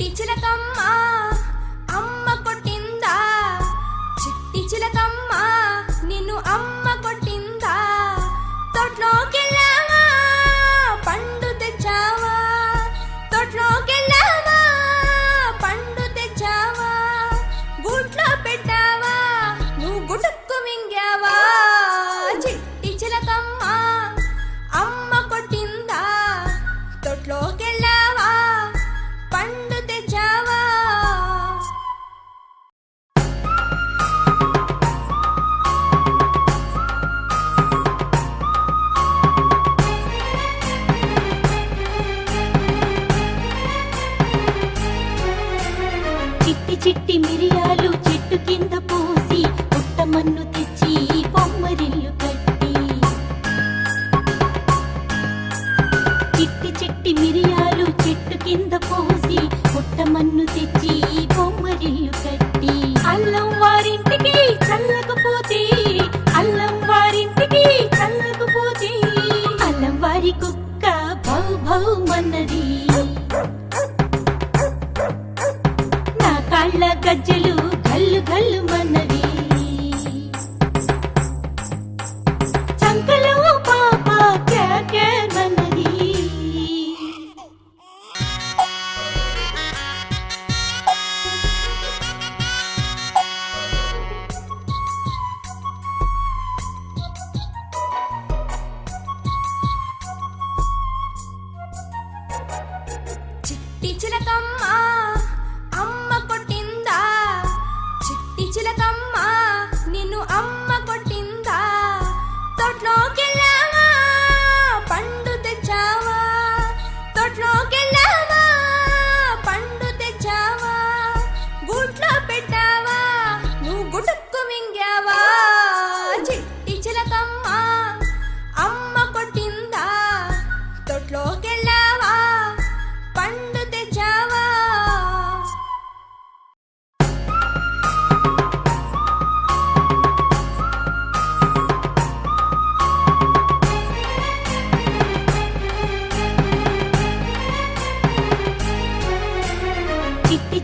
చిట్టి చిలకమ్మ అమ్మ కొట్టిందా? చిట్టి చిలకమ్మ నిన్ను అమ్మ కొట్టిందా? తొట్లోకెళ్ళావా? పండు తెచ్చావా? తొట్లోకెళ్ళావా? పండు తెచ్చావా? బూట్లో పెట్టావా? నువ్వు గుటుక్కు మింగావా? చిట్టి చిలకమ్మ అమ్మ కొట్టిందా? తొట్లోకెళ్ళావా చిట్టి చిట్టి మిరియాలు చెట్టు కింద పోసి పుట్టమన్ను తెచ్చి కొమ్మరిల్లు కట్టి. చిట్టి చిట్టి మిరియాలు చెట్టు కింద పోసి పుట్టమన్ను తెచ్చి కొమ్మరిల్లు కట్టి. అల్లం వారింటికి చల్లకపోతే గజ్జలు కల్లు కల్లు మన్నవి చంకలో పాప క్యా క్యా మన్నది చిట్టి చిలకమ్మా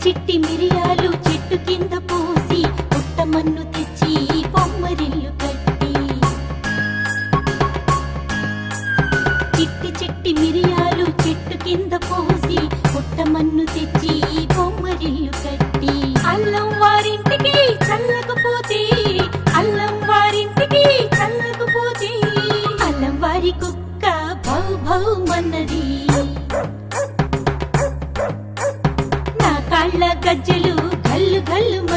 చిట్టి మిరియాలు చెట్టు కింద పోసి పుట్టమన్ను తెచ్చి బొమ్మరిల్లు కట్టి. చిట్టి చిట్టి మిరియాలు చెట్టు కింద పోసి పుట్టమన్ను తెచ్చి బొమ్మరిల్లు కట్టి. అల్లం వారింటికి చల్లకపోతే అల్లం వారింటికి చల్లకపోతే అల్లం వారి కుక్క భౌ భౌ మన్నది. గజ్జలు గల్లు గల్లు